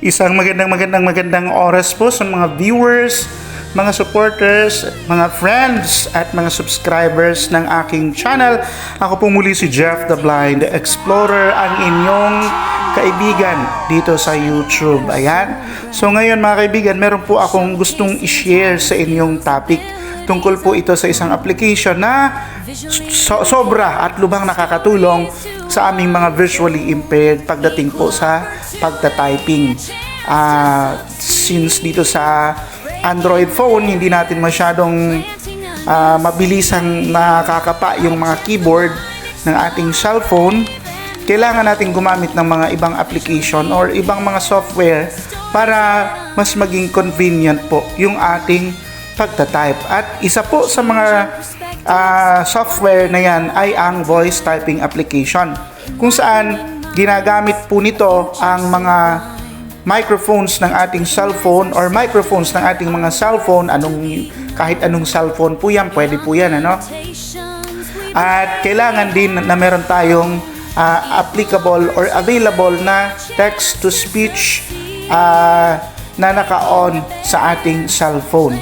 Isang magandang magandang magandang oras po sa mga viewers, mga supporters, mga friends at mga subscribers ng aking channel. Ako po muli si Jeff the Blind Explorer, ang inyong kaibigan dito sa YouTube. Ayan. So ngayon mga kaibigan, meron po akong gustong i-share sa inyong topic. Tungkol po ito sa isang application na so- sobra at lubhang nakakatulong sa aming mga visually impaired pagdating po sa pagta-typing. Ah, since dito sa Android phone, hindi natin masyadong ah, mabilisang nakakapa yung mga keyboard ng ating cellphone, kailangan natin gumamit ng mga ibang application or ibang mga software para mas maging convenient po yung ating pagta-type. At isa po sa mga ah, software na yan ay ang voice typing application kung saan ginagamit po nito ang mga microphones ng ating cellphone or microphones ng ating mga cellphone anong kahit anong cellphone po yan pwede po yan ano at kailangan din na meron tayong ah, applicable or available na text to speech ah, na naka-on sa ating cellphone.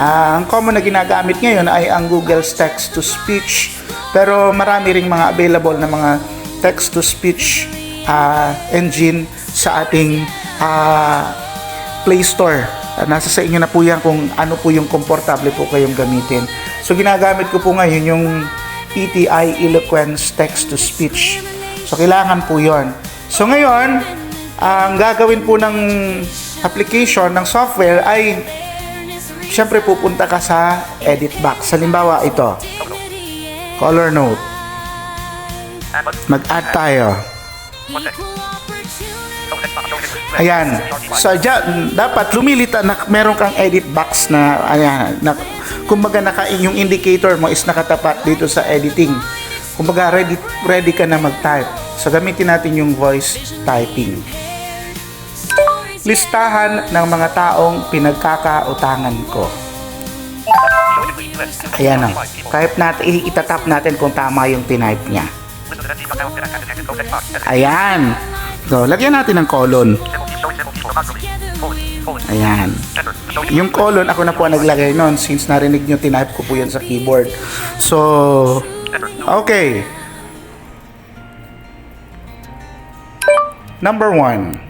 Ang common na ginagamit ngayon ay ang Google's text to speech pero marami ring mga available na mga text to speech ah, engine sa ating ah, Play Store. Nasa sa inyo na po yan kung ano po yung komportable po kayong gamitin. So ginagamit ko po ngayon yung ETI Eloquence Text to Speech. So kailangan po yon. So ngayon, ang gagawin po ng application ng software ay syempre pupunta ka sa edit box. Halimbawa ito, color note. Mag-add tayo. Ayan. So, dyan, dapat lumilita na meron kang edit box na, ayan, na, kumbaga naka, yung indicator mo is nakatapat dito sa editing. Kumbaga ready, ready ka na mag-type. So, gamitin natin yung voice typing. Listahan ng mga taong pinagkakautangan ko. Ayan o. Type natin, itatap natin kung tama yung tinype niya. Ayan. So, lagyan natin ng colon. Ayan. Yung colon, ako na po ang naglagay nun since narinig nyo, tinype ko po yan sa keyboard. So, okay. Number one.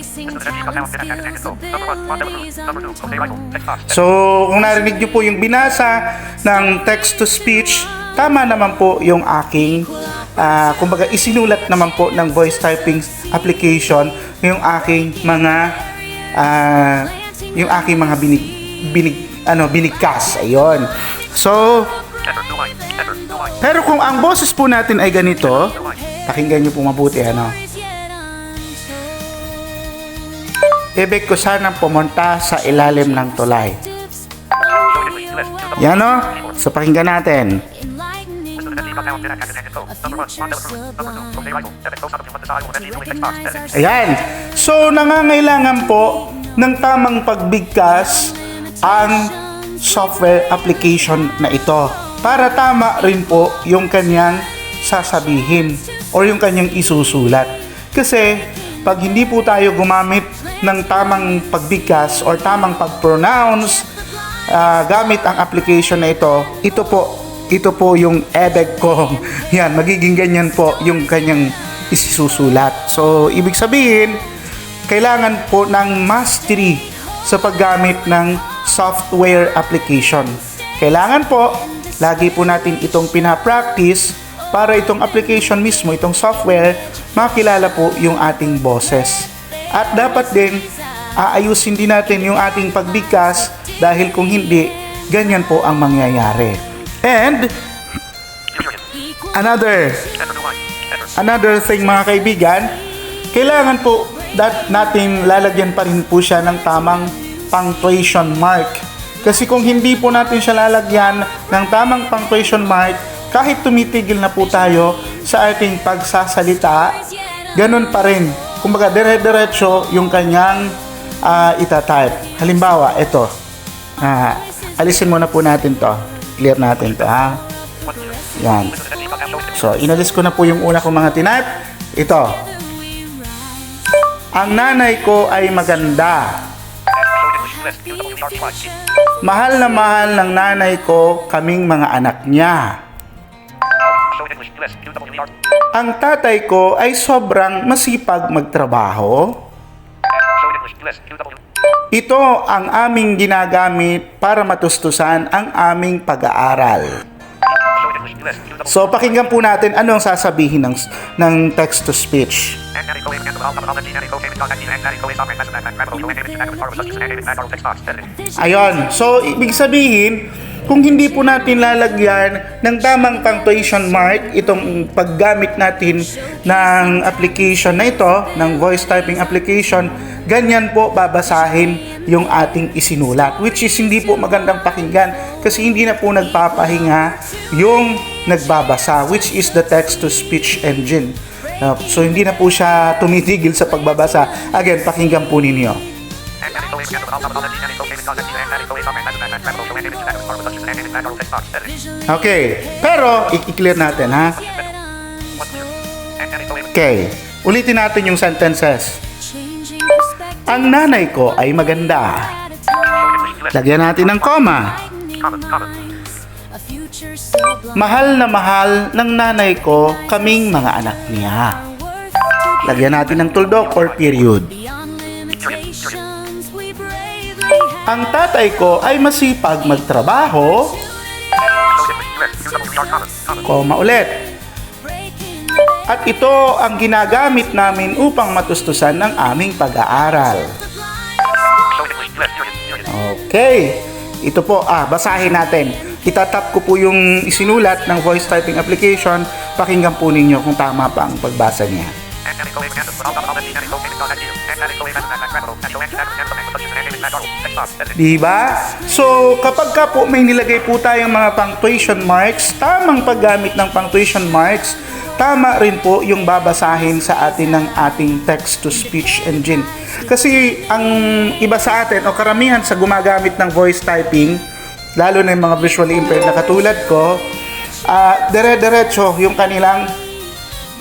So, kung narinig nyo po yung binasa ng text to speech, tama naman po yung aking, ah, kumbaga isinulat naman po ng voice typing application yung aking mga, ah, yung aking mga binig, binig, ano, binigkas. Ayun. So, pero kung ang boses po natin ay ganito, pakinggan nyo po mabuti, ano. Ibig ko sanang pumunta sa ilalim ng tulay. Yan o. So pakinggan natin. Ayan. So nangangailangan po ng tamang pagbigkas ang software application na ito para tama rin po yung kanyang sasabihin or yung kanyang isusulat. Kasi pag hindi po tayo gumamit ng tamang pagbigkas or tamang pag-pronounce ah, gamit ang application na ito, ito po, ito po yung ebeg ko. Yan, magiging ganyan po yung kanyang isusulat. So, ibig sabihin, kailangan po ng mastery sa paggamit ng software application. Kailangan po, lagi po natin itong pinapractice para itong application mismo, itong software, makilala po yung ating boses. At dapat din, aayusin din natin yung ating pagbigkas dahil kung hindi, ganyan po ang mangyayari. And, another, another thing mga kaibigan, kailangan po that natin lalagyan pa rin po siya ng tamang punctuation mark. Kasi kung hindi po natin siya lalagyan ng tamang punctuation mark, kahit tumitigil na po tayo sa ating pagsasalita, ganun pa rin. Kumbaga, dire-diretso yung kanyang ah, itatype. Halimbawa, ito. Ah, alisin muna po natin to. Clear natin to, ha? Yan. So, inalis ko na po yung una kong mga tinype. Ito. Ang nanay ko ay maganda. Mahal na mahal ng nanay ko kaming mga anak niya. Ang tatay ko ay sobrang masipag magtrabaho. Ito ang aming ginagamit para matustusan ang aming pag-aaral. So pakinggan po natin ano ang sasabihin ng ng text to speech. Ayon. So, ibig sabihin, kung hindi po natin lalagyan ng tamang punctuation mark itong paggamit natin ng application na ito, ng voice typing application, ganyan po babasahin yung ating isinulat. Which is hindi po magandang pakinggan kasi hindi na po nagpapahinga yung nagbabasa, which is the text-to-speech engine. Uh, so, hindi na po siya tumitigil sa pagbabasa. Again, pakinggan po ninyo. Okay. Pero, i-clear natin, ha? Okay. Ulitin natin yung sentences. Ang nanay ko ay maganda. Lagyan natin ng comma. Mahal na mahal ng nanay ko kaming mga anak niya. Lagyan natin ng tuldok or period. Ang tatay ko ay masipag magtrabaho, comma ulit. At ito ang ginagamit namin upang matustusan ng aming pag-aaral. Okay. Ito po, ah, basahin natin. Itatap ko po yung isinulat ng voice typing application. Pakinggan po ninyo kung tama pa ang pagbasa niya. Diba? So, kapag ka po may nilagay po tayong mga punctuation marks, tamang paggamit ng punctuation marks, tama rin po yung babasahin sa atin ng ating text-to-speech engine. Kasi ang iba sa atin o karamihan sa gumagamit ng voice typing, lalo na yung mga visually impaired na katulad ko, ah dire-diretso yung kanilang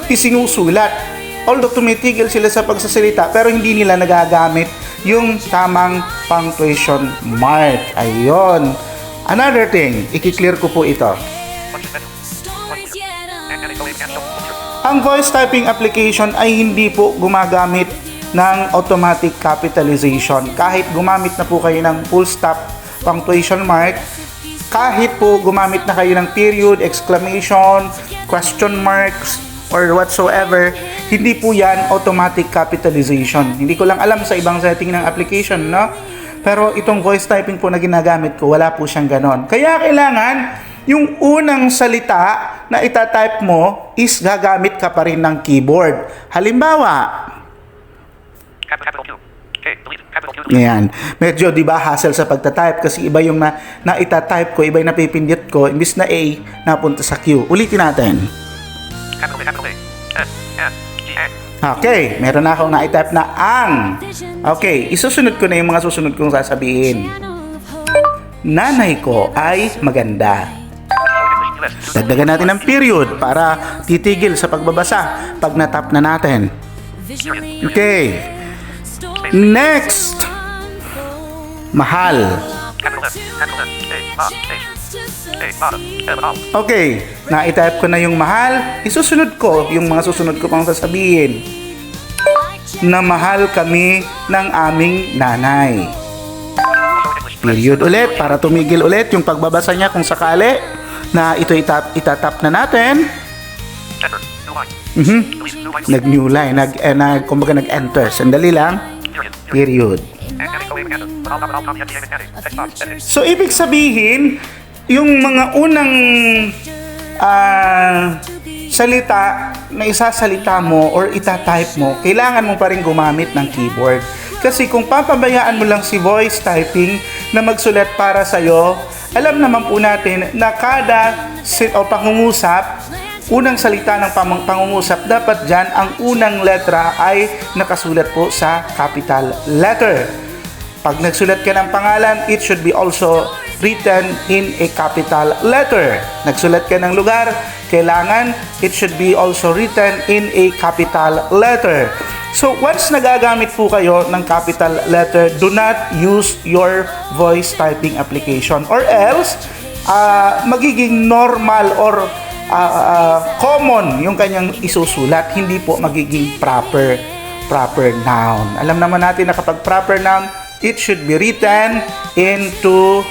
isinusulat. Although tumitigil sila sa pagsasalita pero hindi nila nagagamit yung tamang punctuation mark. Ayun. Another thing, ikiklear ko po ito. Ang voice typing application ay hindi po gumagamit ng automatic capitalization. Kahit gumamit na po kayo ng full stop punctuation mark, kahit po gumamit na kayo ng period, exclamation, question marks, or whatsoever, hindi po yan automatic capitalization. Hindi ko lang alam sa ibang setting ng application, no? Pero itong voice typing po na ginagamit ko, wala po siyang ganon. Kaya kailangan, yung unang salita na itatype mo is gagamit ka pa rin ng keyboard. Halimbawa, Ngayon, medyo 'di ba hassle sa pagta-type kasi iba yung na, na itatype ko, iba yung napipindot ko, imbis na A napunta sa Q. Ulitin natin. Okay, meron na akong na-type na ang. Okay, isusunod ko na yung mga susunod kong sasabihin. Nanay ko ay maganda. Dagdagan natin ng period para titigil sa pagbabasa pag natap na natin. Okay. Next. Mahal. Okay, na-type ko na yung mahal. Isusunod ko yung mga susunod ko pang sasabihin. Na mahal kami ng aming nanay. Period ulit para tumigil ulit yung pagbabasa niya kung sakali na ito itap, itatap na natin. Mhm. Nag new line, nag, eh, nag kumbaga nag-enter. Sandali lang. Period. So, ibig sabihin, yung mga unang ah, salita na isasalita mo or itatype mo, kailangan mo pa rin gumamit ng keyboard. Kasi kung papabayaan mo lang si voice typing na magsulat para sa'yo, alam naman po natin na kada sit o pangungusap, unang salita ng pamang pangungusap, dapat dyan ang unang letra ay nakasulat po sa capital letter. Pag nagsulat ka ng pangalan, it should be also written in a capital letter. Nagsulat ka ng lugar, kailangan it should be also written in a capital letter. So once nagagamit po kayo ng capital letter, do not use your voice typing application or else ah, magiging normal or ah, ah, common yung kanyang isusulat, hindi po magiging proper proper noun. Alam naman natin na kapag proper noun, it should be written into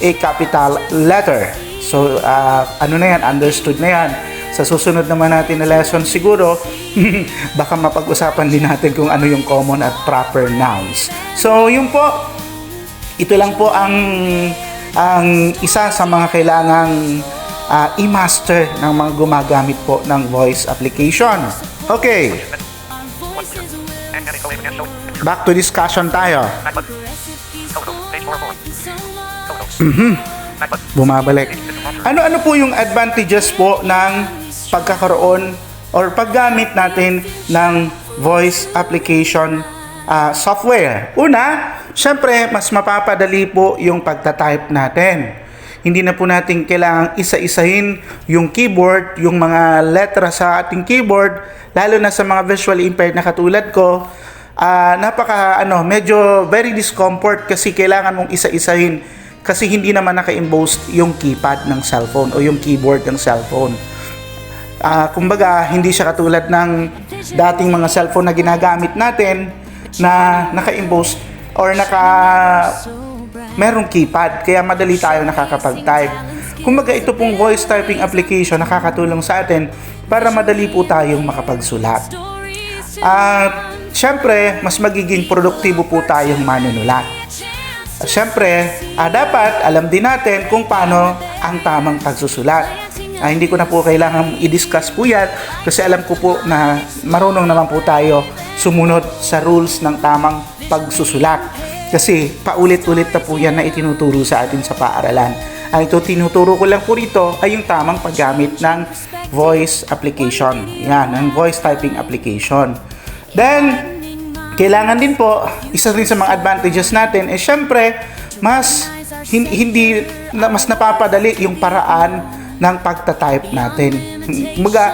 a capital letter. So, ah, ano na yan, understood na yan. Sa susunod naman natin na lesson siguro, baka mapag-usapan din natin kung ano yung common at proper nouns. So, yun po, ito lang po ang ang isa sa mga kailangang ah, i-master ng mga gumagamit po ng voice application. Okay, back to discussion tayo. Bumabalik. Ano-ano po yung advantages po ng pagkakaroon or paggamit natin ng voice application ah, software? Una, syempre, mas mapapadali po yung pagta-type natin. Hindi na po natin kailangang isa-isahin yung keyboard, yung mga letra sa ating keyboard, lalo na sa mga visually impaired na katulad ko. Ah, napaka ano, medyo very discomfort kasi kailangan mong isa-isahin kasi hindi naman naka-embossed yung keypad ng cellphone o yung keyboard ng cellphone. Ah, kumbaga, hindi siya katulad ng dating mga cellphone na ginagamit natin na naka-embossed or naka merong keypad kaya madali tayo nakakapag-type. Kumbaga ito pong voice typing application nakakatulong sa atin para madali po tayong makapagsulat. At syempre, mas magiging produktibo po tayong manunulat. At syempre, ah, dapat alam din natin kung paano ang tamang pagsusulat. Ah, hindi ko na po kailangan i-discuss po yan kasi alam ko po na marunong naman po tayo sumunod sa rules ng tamang pagsusulat. Kasi paulit-ulit na po yan na itinuturo sa atin sa paaralan. Ang ito tinuturo ko lang po rito ay yung tamang paggamit ng voice application. Yan, ng voice typing application. Then, kailangan din po, isa rin sa mga advantages natin, eh syempre, mas hin- hindi, na, mas napapadali yung paraan ng pagta-type natin. Mga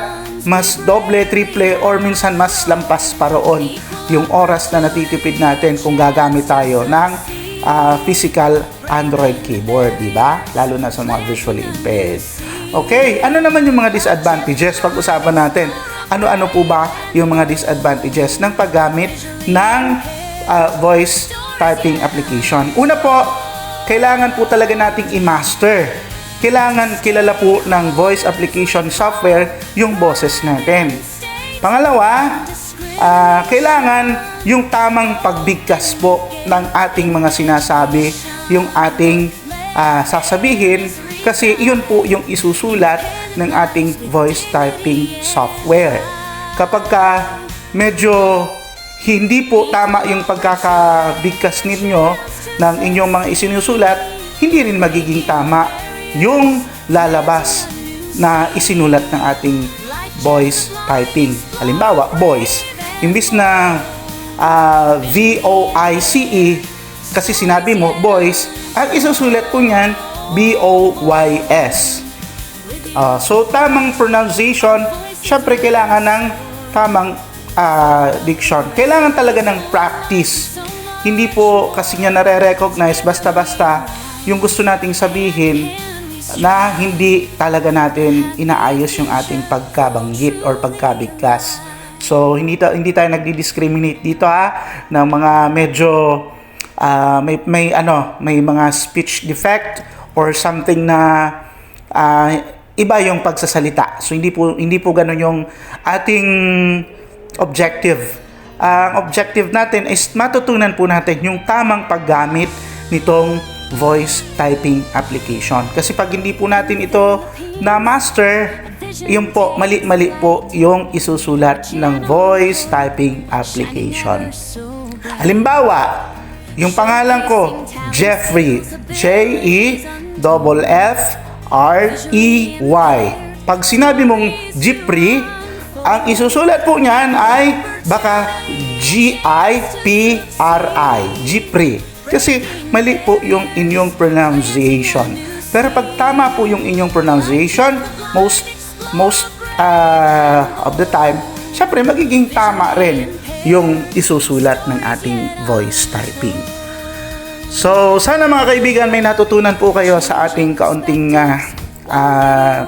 mas doble, triple, or minsan mas lampas pa roon yung oras na natitipid natin kung gagamit tayo ng ah, physical Android keyboard, di ba? Lalo na sa mga visually impaired. Okay, ano naman yung mga disadvantages? Pag-usapan natin, ano-ano po ba yung mga disadvantages ng paggamit ng ah, voice typing application? Una po, kailangan po talaga nating i-master. Kailangan kilala po ng voice application software yung boses natin. Pangalawa, ah, kailangan yung tamang pagbigkas po ng ating mga sinasabi, yung ating ah, sasabihin kasi iyon po yung isusulat ng ating voice typing software. Kapag ka medyo hindi po tama yung pagkakabigkas ninyo ng inyong mga isinusulat, hindi rin magiging tama yung lalabas na isinulat ng ating voice typing. Halimbawa, voice. Imbis na ah, V-O-I-C-E, kasi sinabi mo, voice, ang isusulat ko niyan, B-O-Y-S. Ah, so, tamang pronunciation, syempre kailangan ng tamang ah, diction. Kailangan talaga ng practice. Hindi po kasi niya nare-recognize basta-basta yung gusto nating sabihin na hindi talaga natin inaayos yung ating pagkabanggit or pagkabigkas. So, hindi, ta- hindi tayo nagdi-discriminate dito ha ng mga medyo ah, may, may ano, may mga speech defect or something na ah, iba yung pagsasalita. So hindi po hindi po ganun yung ating objective. Ang objective natin is matutunan po natin yung tamang paggamit nitong voice typing application. Kasi pag hindi po natin ito na master, Yun po, mali-mali po yung isusulat ng voice typing application. Halimbawa, yung pangalan ko, Jeffrey, J-E-F-F-R-E-Y. Pag sinabi mong Jeffrey, ang isusulat po niyan ay baka G-I-P-R-I, Jeffrey. Kasi mali po yung inyong pronunciation. Pero pag tama po yung inyong pronunciation, most most uh, of the time, syempre magiging tama rin yung isusulat ng ating voice typing. So, sana mga kaibigan may natutunan po kayo sa ating kaunting uh, uh,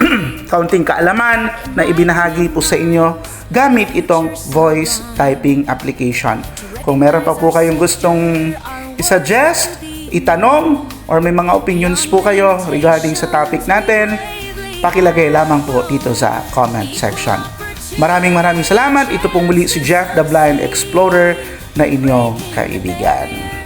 kaunting kaalaman na ibinahagi po sa inyo gamit itong voice typing application. Kung meron pa po kayong gustong i-suggest, itanong, or may mga opinions po kayo regarding sa topic natin, pakilagay lamang po dito sa comment section. Maraming maraming salamat. Ito pong muli si Jeff the Blind Explorer na inyong kaibigan.